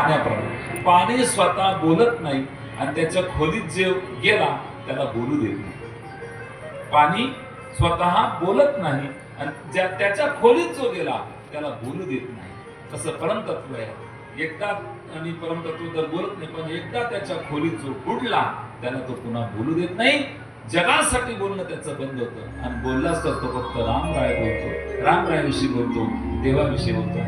पाण्याप्रमाणे. पाणी स्वतः बोलत नाही आणि त्याच्या खोलीत जे गेला त्याला बोलू देत नाही. पाणी स्वतः बोलत नाही आणि ज्या त्याच्या खोलीत जो गेला त्याला बोलू देत नाही. तसं परमतत्व आहे. एकदा आणि परमतत्व तर बोलत नाही पण एकदा त्याच्या खोलीत जो बुडला त्याला तो पुन्हा बोलू देत नाही. जगासाठी बोलणं त्याचं बंद होतं. आणि बोललाच तर तो फक्त रामराय बोलतो. रामरायाविषयी बोलतो देवाविषयी बोलतो.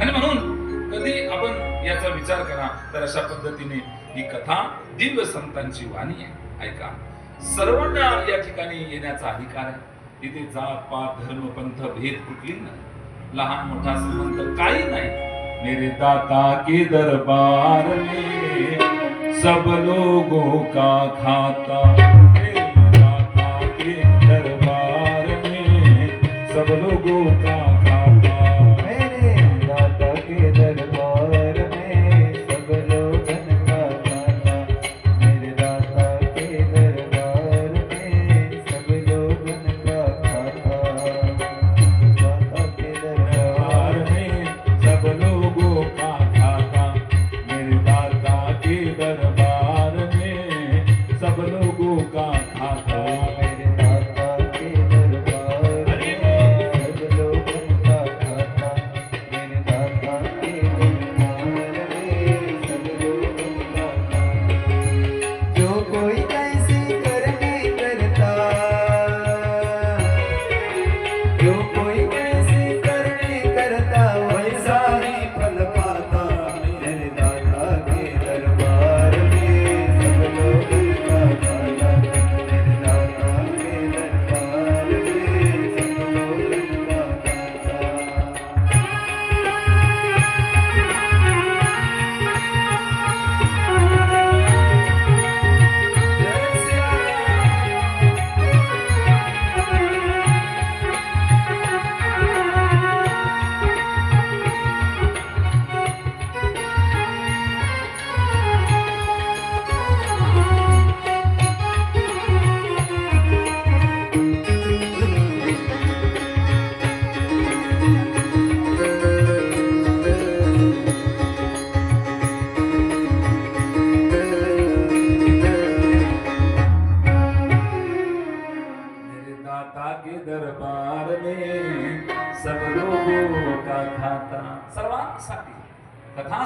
आणि म्हणून कधी आपण याचा विचार करा तर अशा पद्धतीने ही कथा दिव्य संतांची वाणी आहे. ऐका. सर्वांना या ठिकाणी येण्याचा अधिकार आहे. इथे जात पात धर्म पंथ भेद कुठली नाही. लहान मोठा संबंध काही नाही. मेरे दाता के दरबार में सब लोगों का खाता मेरे दाता के दरबार में सब लोगों का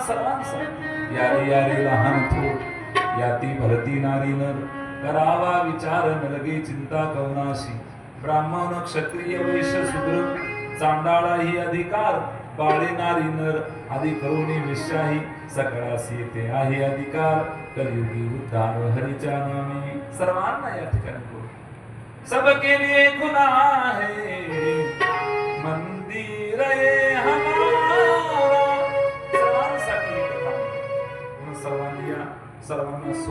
कथा सर्वांसाठी यारे यारे लहान थोर याती भरती नारी नर. करावा विचार न चिंता कवनाशी. ब्राह्मण क्षत्रिय वैश्य शूद्र चांडाळा ही अधिकार. बाळे नारी नर. आदी करुणी विश्वाही. सकळासी येते आहे अधिकार. कलियुगी उद्धार हरीच्या नामे. सर्वांना या ठिकाणी सब के लिए खुला है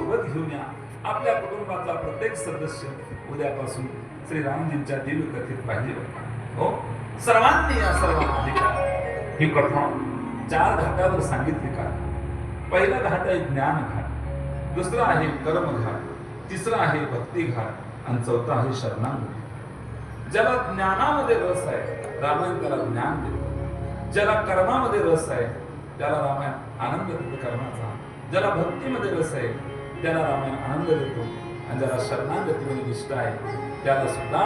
सोबत घेऊन या. आपल्या कुटुंबातला प्रत्येक सदस्य उद्यापासून श्री रामजींच्या दिव्य पाहिजे हो? सर्वांनी या सर्व अधिकार. ही कथा चार घाटावर सांगितली का? पहिला घाट आहे ज्ञान घाट दुसरा आहे कर्म घाट तिसरा आहे भक्ती घाट आणि चौथा आहे शरणागती. ज्याला ज्ञानामध्ये रस आहे रामायण त्याला ज्ञान देतो. ज्याला कर्मामध्ये रस आहे त्याला रामायण आनंद देतो कर्माचा. ज्याला भक्तीमध्ये रस आहे त्याला रामायण आनंद देतो. आणि ज्याला शरणागतीमध्ये म्हणजे निष्ठा आहे. त्याला सुद्धा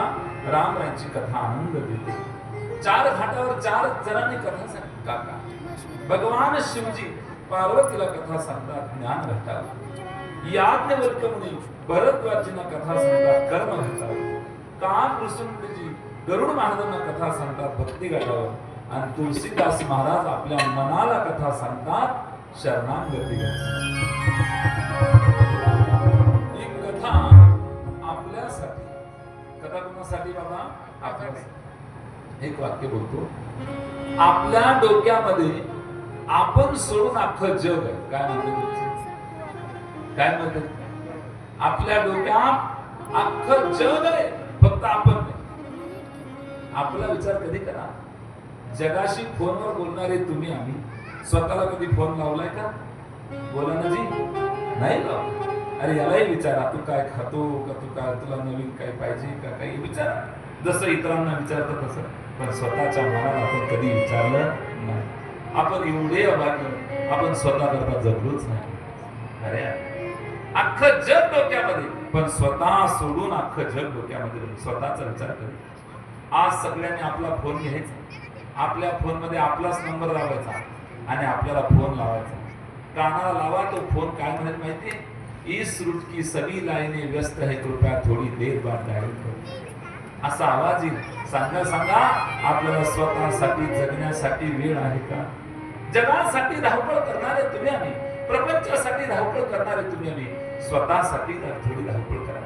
रामायणची कथा आनंद देते. चार घाटावर चार जणांनी कथा सांगितली. काका भगवान शिवजी पार्वतीला कथा सांगतात ज्ञान घाटावर याज्ञवल्क मुनी भरद्वाजींना कथा सांगतात कर्म घाटावर काम ऋषुंडजी गरुड महाराजांना कथा सांगतात भक्ती घाटावर आणि तुलसीदास महाराज आपल्या मनाला कथा सांगतात शरणागती घाटावर कथा कोणासाठी बाबा एक वाक्य बोलतो. आपल्या डोक्यामध्ये आपण सोडून अख्खं जग आहे. काय म्हणते? काय म्हणते आपल्या डोक्यात अख्खं जग आहे. फक्त आपण आपला विचार कधी करा? जगाशी फोनवर बोलणारे तुम्ही आम्ही स्वतःला कधी फोन लावलाय का? बोला ना जी. नाही लावला. अरे यालाही विचारा तू काय खातो का तू काय तुला नवीन काय पाहिजे का काही? विचारा. जसं इतरांना विचारतं तसं. पण स्वतःच्या मनाला आपण कधी विचारलं नाही. आपण एवढे अभागी आपण स्वतः करता जगलोच नाही. अरे अख्खं जग डोक्यामध्ये. पण स्वतः सोडून अख्खं जग डोक्यामध्ये स्वतःचा विचार करेल आज सगळ्यांनी आपला फोन घ्यायचा. आपल्या फोनमध्ये आपलाच नंबर लावायचा. आणि आपल्याला फोन लावायचा. कानाला लावा तो फोन काय म्हणत माहितीये? इस रूट की सभी लाईने व्यस्त है कृपया थोडी देर बाद डायल करू। असा आवाज येईल सांगा सांगा आपल्याला स्वतःसाठी जगण्यासाठी वेळ आहे का? जगासाठी धावपळ करणारे तुम्ही आम्ही प्रपंचासाठी धावपळ करणारे तुम्ही आम्ही स्वतःसाठी थोडी धावपळ करा.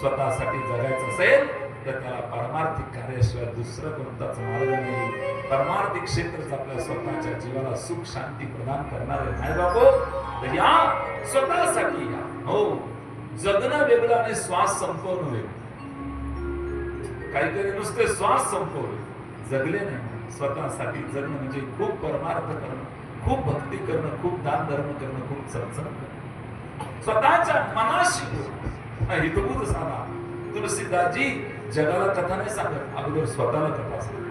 स्वतःसाठी जगायचं असेल तर त्याला पारमार्थिक कार्याशिवाय दुसरं कोणताच मार्ग नाही. परमार्थिक क्षेत्रच आपल्या स्वतःच्या जीवाला सुख शांती प्रदान करणारे नाही बाबू तर या स्वतःसाठी या. हो. जगणं वेगळं आणि श्वास संपवणं वेगळं. काहीतरी नुसते श्वास संपवले. जगले नाही. स्वतःसाठी जगणं म्हणजे खूप परमार्थ करणं खूप भक्ती करणं खूप दान धर्म करणं खूप चमचम करणं. स्वतःच्या मनाशी हितभूत साधा तुलसीदासजी जगाला कथा नाही सांगत अगोदर स्वतःला कथा सांगत.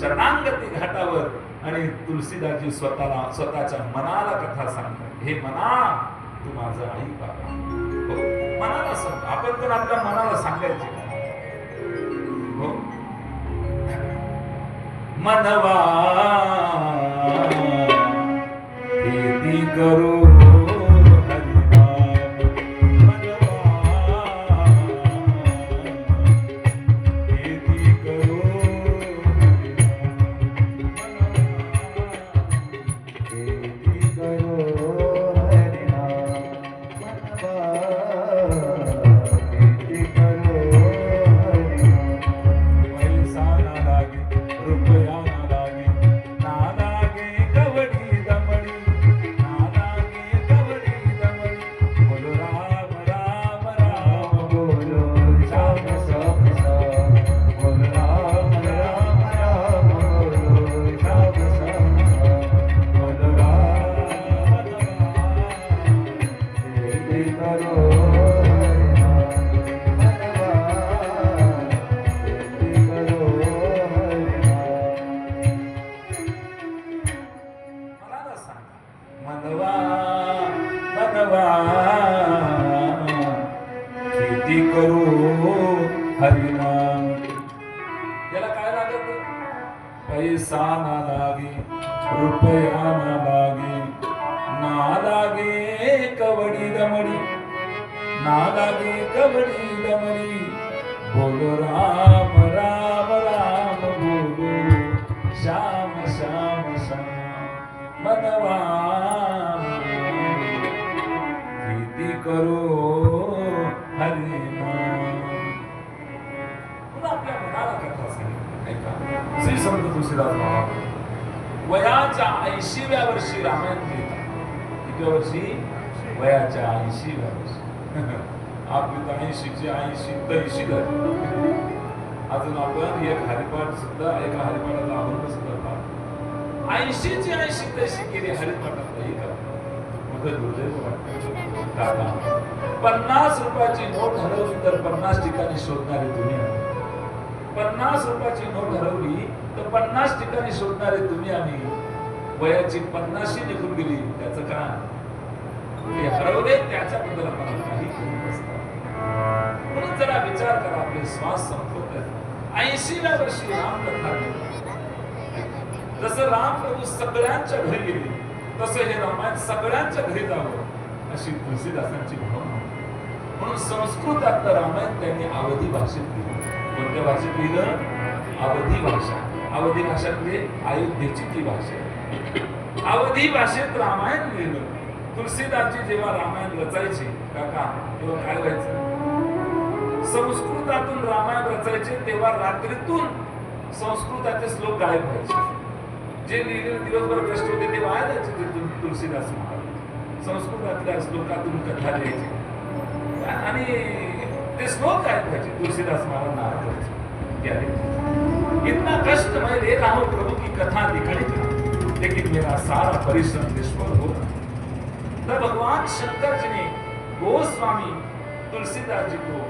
शरणांगती घाटावर आणि तुलसीदासजी स्वतःला स्वतःच्या मनाला कथा सांगतात. हे मना तू माझं आई बाबा हो? मनाला सांग. आपण तर आपल्या मनाला सांगायचे. हो? मनवा करू पैसा ना लागे रुपया ना लागे ना लागे कवडी दमडी ना लागे कवडी दमडी बोलो राम राम राम बोलो श्याम श्याम श्याम मनवा प्रीती करो हरिनाम श्री संत तुळशीदास महाराज वयाच्या ऐंशीव्या वर्षी रामायण लिहितात किती वर्षी वयाच्या ऐंशीव्या वर्षी आपली तर ऐंशीची ऐंशी ऐंशी झाली अजून आपण एक हरिपाठ सुद्धा एका हरिपाठाला अभंग सुद्धा पाहतो ऐंशीची ऐंशी तशी केली हरिपाठात ही करा पन्नास रुपयाची नोट हरवली तर पन्नास ठिकाणी शोधणारी दुनिया पन्नास रुपयाची नोट हरवली तर पन्नास ठिकाणी शोधणारे तुम्ही आम्ही वयाची पन्नाशी निघून गेली त्याच का? ते हरवले त्याच्याबद्दल आपण काही म्हणून जरा विचार करा आपले श्वास संपवत ऐंशीव्या वर्षी रामकथा जसं राम प्रभू सगळ्यांच्या घरी गेले तसं हे रामायण सगळ्यांच्या घरी जावं अशी तुलसीदासांची भावना म्हणून संस्कृतातलं रामायण त्यांनी अवधी भाषेत कोणत्या भाषेत लिहिलं? अवधी भाषा. अवधी भाषा म्हणजे अयोध्येची ती भाषा. अवधी भाषेत रामायण लिहिलं. तुलसीदासची जेव्हा रामायण रचायचे काका तेव्हा काय व्हायचं? संस्कृतातून रामायण रचायचे तेव्हा रात्रीतून संस्कृताचे श्लोक गायब व्हायचे. जे लिहिलेले दिवसभर कष्ट होते ते वाया जायचे ते तुलसीदास महाराज. संस्कृतातल्या श्लोकातून कथा लिहायची. आणि ते श्लोक ऐकवायचे तुलसीदास महाराजांना ऐकवायचे इतना कष्ट म्हणजे मैं ले रहा हूं प्रभु की कथा निकली दिखाई लेकिन मेरा सारा परिश्रम निष्फल हो रहा तब भगवान शंकर जी ने गोस्वामी तुलसीदास जी को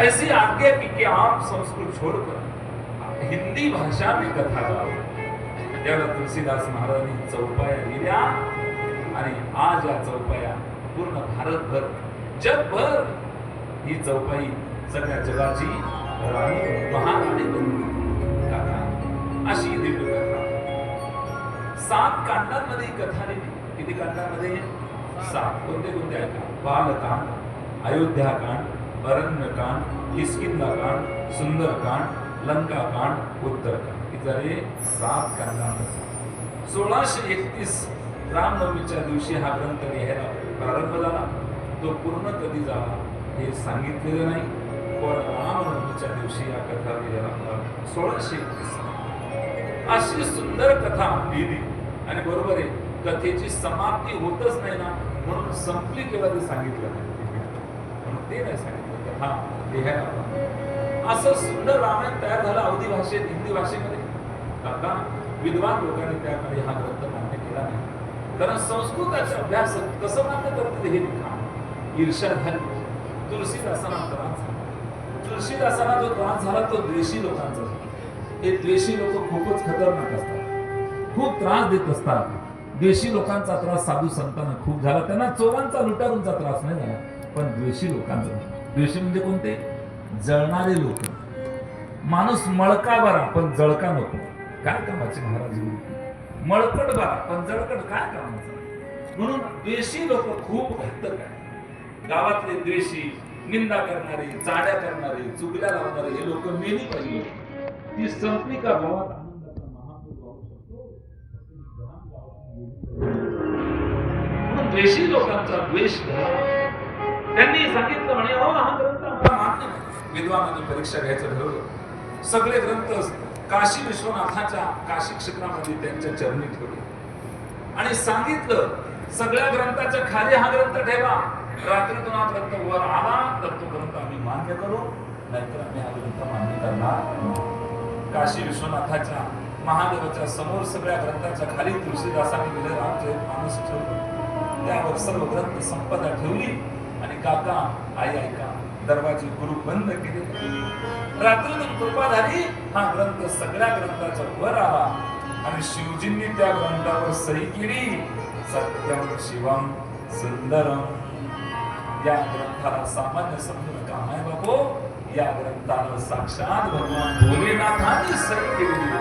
ऐसी आज्ञा की कि आप संस्कृत छोड़कर हिंदी भाषा में कथा गाओ त्यावेळेला तुलसीदास महाराजांनी चौपाया लिहिल्या आणि आज या चौपाया पूर्ण भारतभर. जगभर ही चौपाई सगळ्या जगाची राणी महाराणी बनली अशी दिव्य कथा. सात कांडांमध्ये कथा लिहिली. किती कांडांमध्ये? सात. कोणते कोणते? ऐका. बालकांड अयोध्याकांड अरण्यकांड किस्किंदाकांड सुंदरकांड लंकाकांड उत्तरकांड. हे झाले सात कांडांमध्ये. सोळाशे एकतीस रामनवमीच्या दिवशी हा ग्रंथ लिहायला प्रारंभ झाला. तो पूर्ण कधी झाला हे सांगितलेलं नाही पण रामनवमीच्या दिवशी या कथा लिहायला सोळाशे एकतीस अशी सुंदर कथा लिहिली. आणि बरोबर आहे कथेची समाप्ती होतच नाही ना म्हणून संपली केव्हा ते सांगितलं नाही. म्हणून ते नाही सांगितलं. कथा लिहायला असं सुंदर रामायण तयार झालं अवधी भाषेत हिंदी भाषेमध्ये. आता विद्वान लोकांनी त्यामध्ये हा हा ग्रंथ मान्य केला नाही कारण संस्कृताच्या अभ्यास कसं मान्य करतील हे लिखाण? ईर्षा झाली तुलसीदासांना त्रास झाला तुलसीदासांना जो त्रास झाला तो द्वेषी लोकांचा हे द्वेषी लोक खूपच खतरनाक असतात. खूप त्रास देत असतात. द्वेषी लोकांचा त्रास साधू संतांना खूप झाला. त्यांना चोरांचा लुटारूंचा त्रास नाही झाला. पण द्वेषी लोकांचा द्वेषी म्हणजे कोणते? जळणारे लोक. माणूस मळका बरा पण जळका नको. काय कामाचे महाराज? गुरु मळकट बघा पण जळकट काय कामाचं म्हणून द्वेषी लोक खूप घातक आहे गावातले द्वेषी निंदा करणारे चाड्या करणारे चुगल्या लावणारे हे लोक मेली पाहिजे. ती संपली का भावात आनंदाचा महापूर वाहू शकतो. म्हणून द्वेषी लोकांचा द्वेष त्यांनी सांगितलं म्हणे हो हा ग्रंथ आम्हाला मान्य विद्वानाने परीक्षा घ्यायचं ठरवलं. सगळे ग्रंथ काशी विश्वनाथाच्या काशी क्षेत्रामध्ये त्यांच्या चरणी ठेवले. आणि सांगितलं सगळ्या ग्रंथाच्या खाली हा ग्रंथ ठेवा. रात्रीतून हा ग्रंथ वर आला तर तो ग्रंथ आम्ही मान्य करू. नाहीतर आम्ही हा ग्रंथ मान्य करणार काशी विश्वनाथाच्या महादेवाच्या समोर सगळ्या ग्रंथाच्या खाली तुळशीदासांनी लिहिलं रामचरित माणूस ठेवलं. त्यावर सर्व ग्रंथ संपदा ठेवली. आणि काका आई ऐका. दरवाजे गुरु बंद केले. रात्रीतून कृपा झाली. हा ग्रंथ सगळ्या ग्रंथाच्या वर आला. आणि शिवजींनी त्या ग्रंथावर सही केली. सत्यम शिवम सुंदरम. या ग्रंथाला सामान्य समजून काम आहे बाबू या ग्रंथाला साक्षात भगवान भोलेनाथांनी सही केली